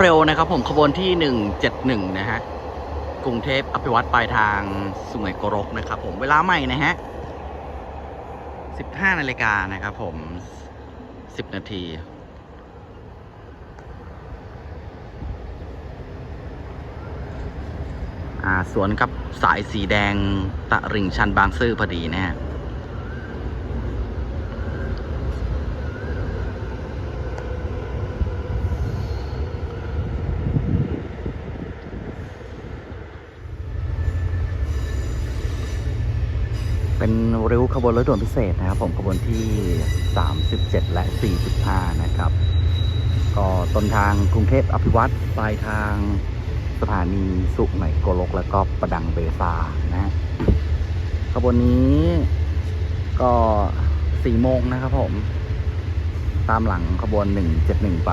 เร็วนะครับผมขบวนที่ 171 นะฮะ กรุงเทพอภิวัตปลายทางสุไหงโกรกนะครับผมเวลาใหม่นะฮะ 15 นาฬิกานะครับผม 10 นาทีอ่าสวนกับสายสีแดงตะริ่งชันบางซื่อพอดีนะฮะ เป็น ริ้วขบวนรถด่วนพิเศษนะครับ ผมขบวนที่ 37 และ 45 นะครับ ก็ต้นทางกรุงเทพอภิวัตรปลายทางสถานีสุไหงโกลกแล้วก็ประดังเบซานะฮะขบวนนี้ก็4โมงนะครับผม ตามหลังขบวน171ไป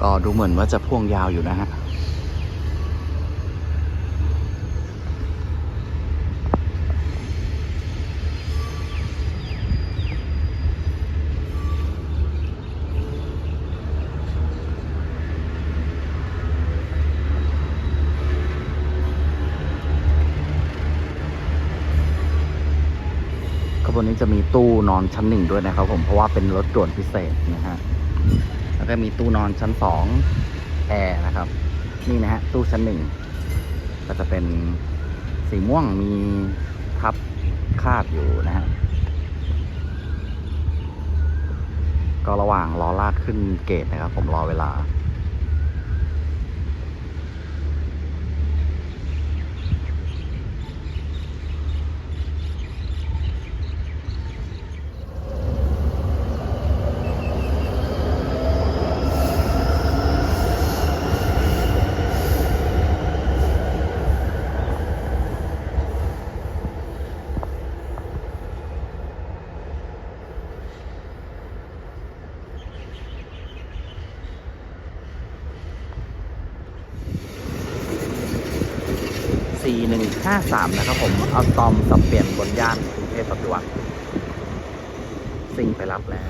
ก็ดูเหมือนว่าจะพ่วงยาวอยู่นะฮะ นนี้จะมีตู้นอนชั้นหนึ่งด้วยนะครับ ผมเพราะว่าเป็นรถด่วนพิเศษนะฮะแล้วก็มีตู้นอนชั้นสองแอร์นะครับ นี่นะฮะตู้ชั้นหนึ่งก็จะเป็นสีม่วงมีทับคาดอยู่นะฮะก็ระหว่างรอลากขึ้นเกตนะครับ ผมรอเวลา 4153 นะครับผมเอาตอมสับเปลี่ยนบนย่านกรุงเทพปฏิวัติซิ่งไปรับแล้ว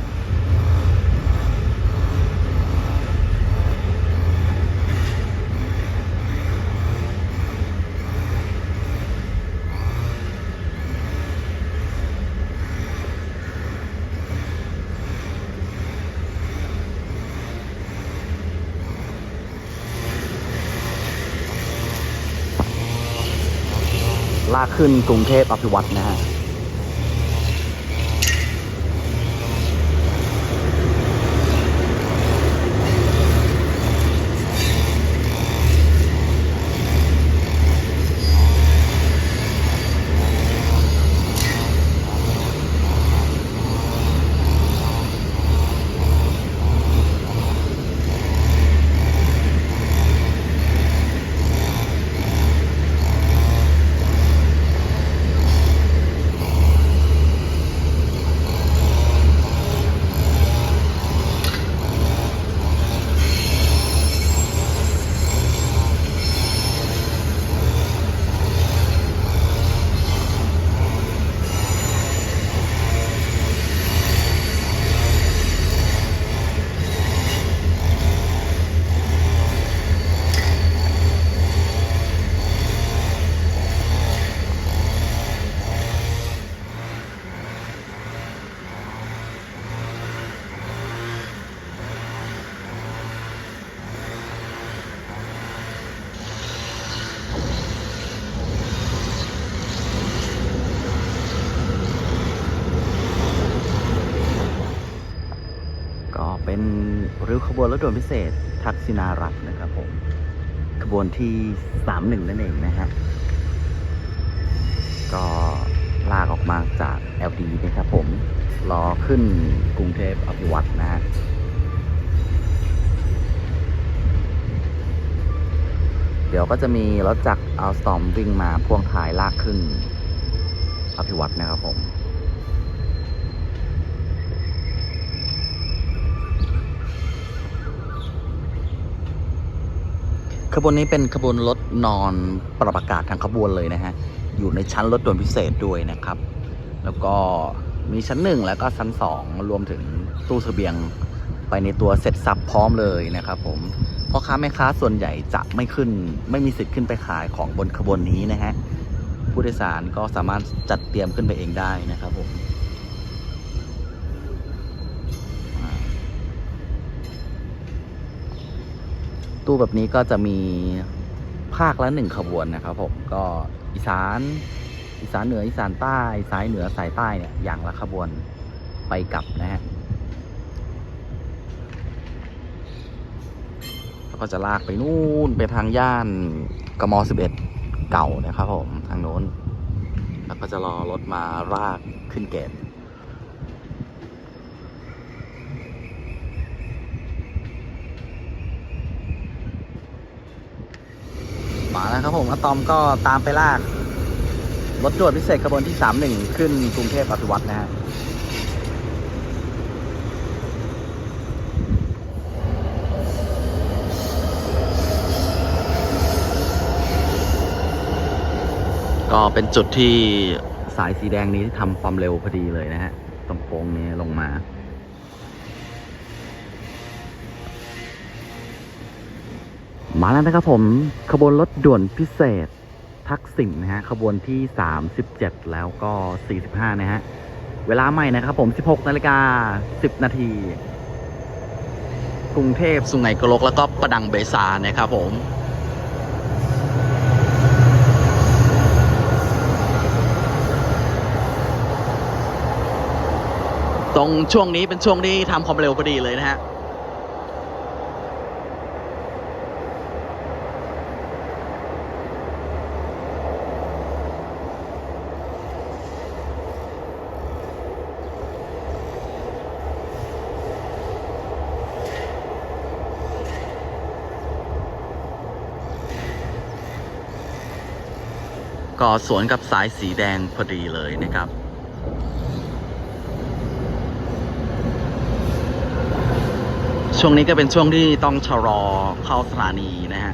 ลากขึ้นกรุงเทพอภิวัตนะฮะ ก็เป็นริ้ วขบวนรถด่วนพิเศษ ทักษิณารัฐนะครับผมขบวนที่31นั่นเองนะฮะก็ลากออกมาจาก LD นะครับผมรอขึ้นกรุงเทพอภิวัตนะฮะเดี๋ยวก็จะมีรถจากรอัลสตอมวิ่งมาพ่วงท้ายลากขึ้นอภิวัตนะครับผม ขบวนนี้เป็นขบวนรถนอนปรับอากาศทางขบวนเลยนะฮะ อยู่ในชั้นรถด่วนพิเศษด้วยนะครับ แล้วก็มีชั้นหนึ่งแล้วก็ชั้นสองรวมถึงตู้เสบียงไปในตัวเสร็จสับพร้อมเลยนะครับผมพ่อค้าแม่ค้าส่วนใหญ่จะไม่ขึ้น ไม่มีสิทธิ์ขึ้นไปขายของบนขบวนนี้นะฮะผู้โดยสารก็สามารถจัดเตรียมขึ้นไปเองได้นะครับผม ตู้แบบนี้ก็จะมีภาคละหนึ่งขบวนนะครับผมก็อีสานอีสานเหนืออีสานใต้สายเหนือสายใต้เนี่ยอย่างละขบวนไปกลับนะฮะแล้วก็จะลากไปนู่นไปทางย่านกม11เก่านะครับผมทางโน้น แล้วก็จะรอรถมารากขึ้นเกต มาแล้วครับผมอะตอมก็ตามไปลาก รถด่วนพิเศษขบวนที่ 31 ขึ้นกรุงเทพอภิวัตนะฮะก็เป็นจุดที่สายสีแดงนี้ทำความเร็วพอดีเลยนะฮะตรงโค้งนี้ลงมา มาแล้วนะครับผมขบวนรถด่วนพิเศษทักษิณนะฮะขบวนที่ 37 แล้วก็ 45 นะฮะ เวลาใหม่นะครับผม 16นาฬิกา10 นาที กรุงเทพสุไหงโกลก แล้วก็ประดังเบซานะครับผมตรงช่วงนี้เป็นช่วงที่ทำความเร็วพอดีเลยนะฮะ ก็สวนกับสายสีแดงพอดีเลยนะครับ ช่วงนี้ก็เป็นช่วงที่ต้องชะลอเข้าสถานีนะฮะ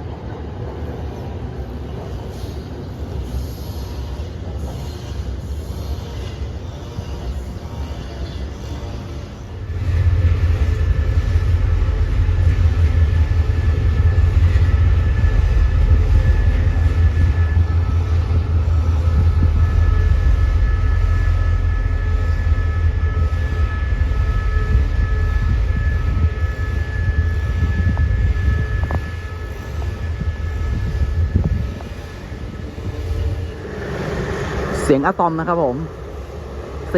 งอะตอมนะครับผม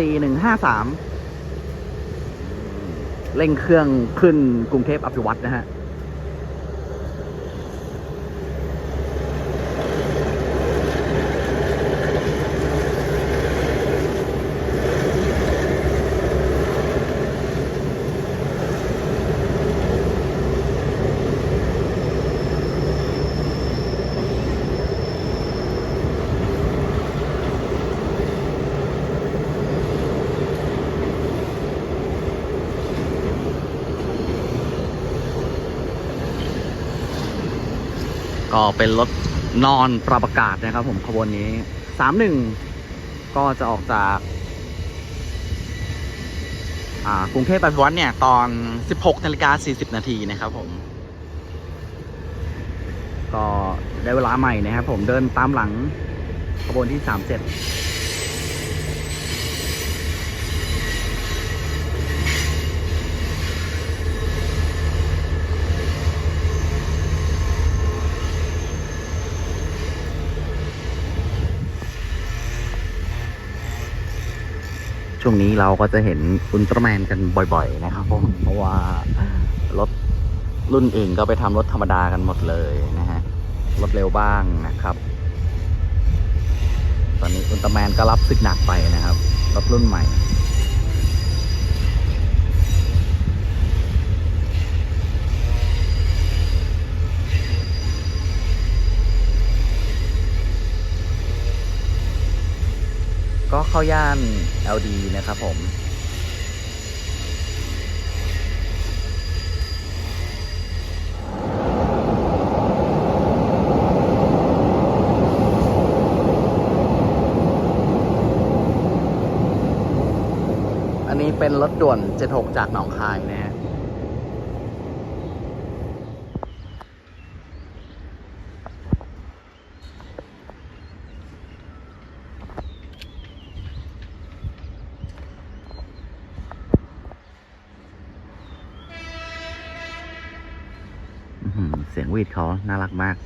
4153เร่งเครื่องขึ้นกรุงเทพอภิวัตนะฮะ ก็เป็นรถนอนปรับอากาศนะครับ ผมขบวนนี้สามหนึ่งก็จะออกจากกรุงเทพอภิวัตเนี่ย ตอน 16นาฬิกา40 นาทีนะครับผม ก็ได้เวลาใหม่นะครับผมเดินตามหลังขบวนที่ 37 ช่วงนี้เราก็จะเห็นอุลตร้าแมนกันบ่อย ๆ นะครับผมเพราะว่ารถรุ่นอื่นก็ไปทำรถธรรมดากันหมดเลยนะฮะรถเร็วบ้างนะครับ ตอนนี้อุลตร้าแมนก็รับศึกหนักไปนะครับรถรุ่นใหม่ก็เข้าย่าน LD นะครับผม อันนี้เป็นรถด่วน 76 จากหนองคายนะฮะ สียงวีดเขาน่ารักมาก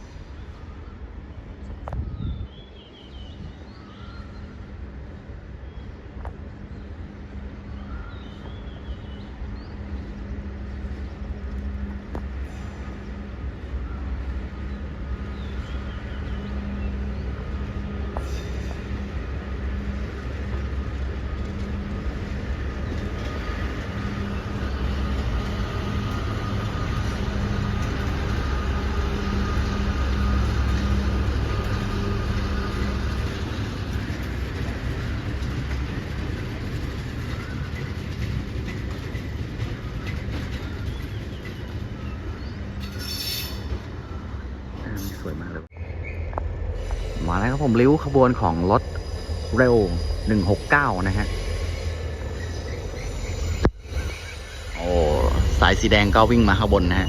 สวยมากเลย มาแล้วครับผมริ้วขบวนของรถเร็ว 169 นะฮะ โอ้สายสีแดงก็วิ่งมาข้างบนนะฮะ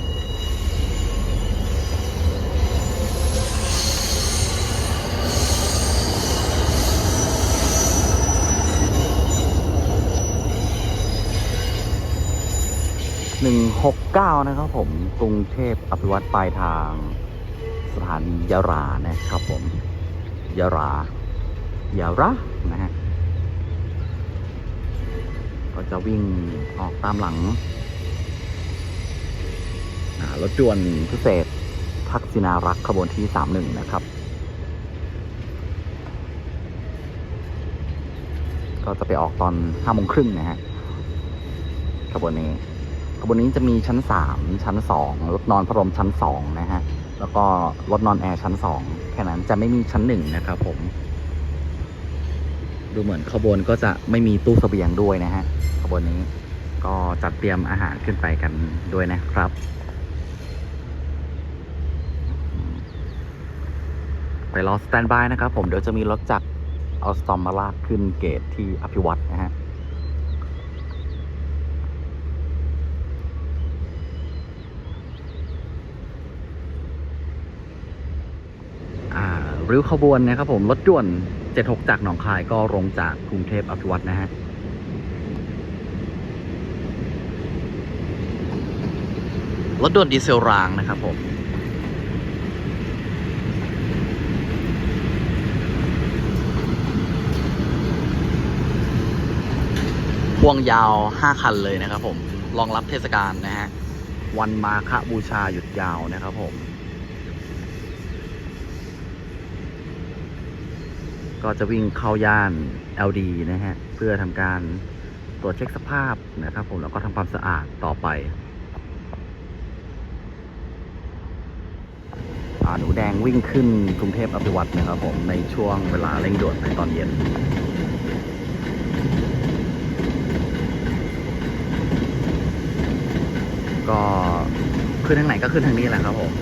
หนึ่งหกเก้านะครับผม กรุงเทพอภิวัตปลายทาง สถานียะรานะครับผมยะรายะระนะฮะก็จะวิ่งออกตามหลังรถด่วนพิเศษทักษินารักษ์ขบวนที่สามหนึ่งนะครับ ก็จะไปออกตอนห้าโมงครึ่งนะฮะขบวนนี้ขบวนนี้จะมีชั้นสามชั้นสองรถนอนพระรมชั้นสองนะฮะ แล้วก็รถนอนแอร์ชั้นสองแค่นั้นจะไม่มีชั้นหนึ่งนะครับผม ดูเหมือนขบวนก็จะไม่มีตู้เสบียงด้วยนะฮะขบวนนี้ก็จัดเตรียมอาหารขึ้นไปกันด้วยนะครับ ไปรอสแตนบายนะครับผมเดี๋ยวจะมีรถจักรเอาสตอมมาลากขึ้นเกตที่อภิวัตนะฮะ อ่า ริ้วขบวนนะครับผมรถด่วน 76 จากหนองคายก็ลงจากกรุงเทพอภิวัตนะฮะรถด่วนดีเซลรางนะครับผมพ่วงยาว 5 คันเลยนะครับผมรองรับเทศกาลนะฮะวันมาฆบูชาหยุดยาวนะครับผม ก็จะวิ่งเข้าย่าน LD นะฮะ เพื่อทำการตรวจเช็คสภาพนะครับผมแล้วก็ทำความสะอาดต่อไปอ่าหนูแดงวิ่งขึ้นกรุงเทพอภิวัตนะครับผม ในช่วงเวลาเร่งด่วนในตอนเย็นก็ขึ้นทางไหนก็ขึ้นทางนี้แหละครับผม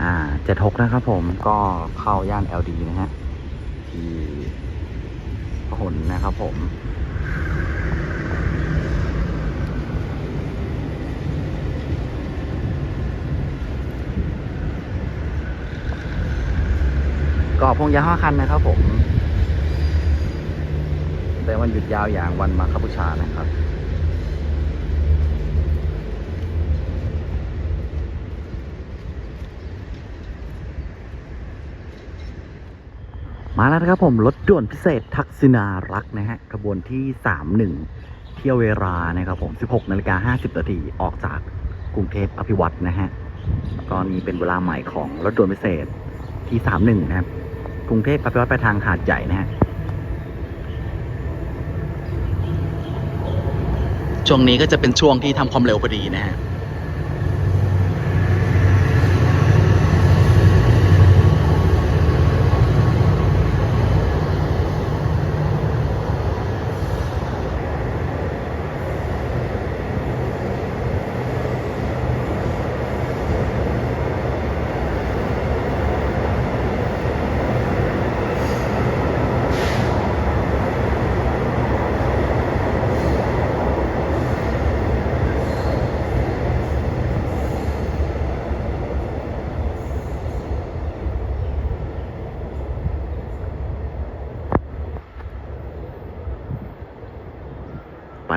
อ่าเจ็ดหกนะครับผมก็เข้าย่าน LD นะฮะ ที่พหลนะครับผม ก็พงยาห้าคันนะครับผม แต่วันหยุดยาวอย่างวันมาคาบูชานะครับ มาแล้วนะครับผมรถด่วนพิเศษทักษินารักนะฮะขบวนที่ 31 เที่ยวเวลานะครับผม 16นาฬิกา50นาทีออกจากกรุงเทพอภิวัตนะฮะก็นี้เป็นเวลาใหม่ของรถด่วนพิเศษที่ 31 นะครับ กรุงเทพอภิวัตไปทางหาดใหญ่นะฮะช่วงนี้ก็จะเป็นช่วงที่ทำความเร็วพอดีนะฮะ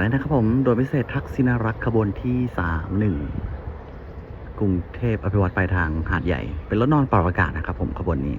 ายนะครับผม โดยพิเศษทักษิณรักขบวนที่สามหนึ่งกรุงเทพอภิวัตรปลายทางหาดใหญ่ เป็นรถนอนปรับอากาศนะครับผมขบวนนี้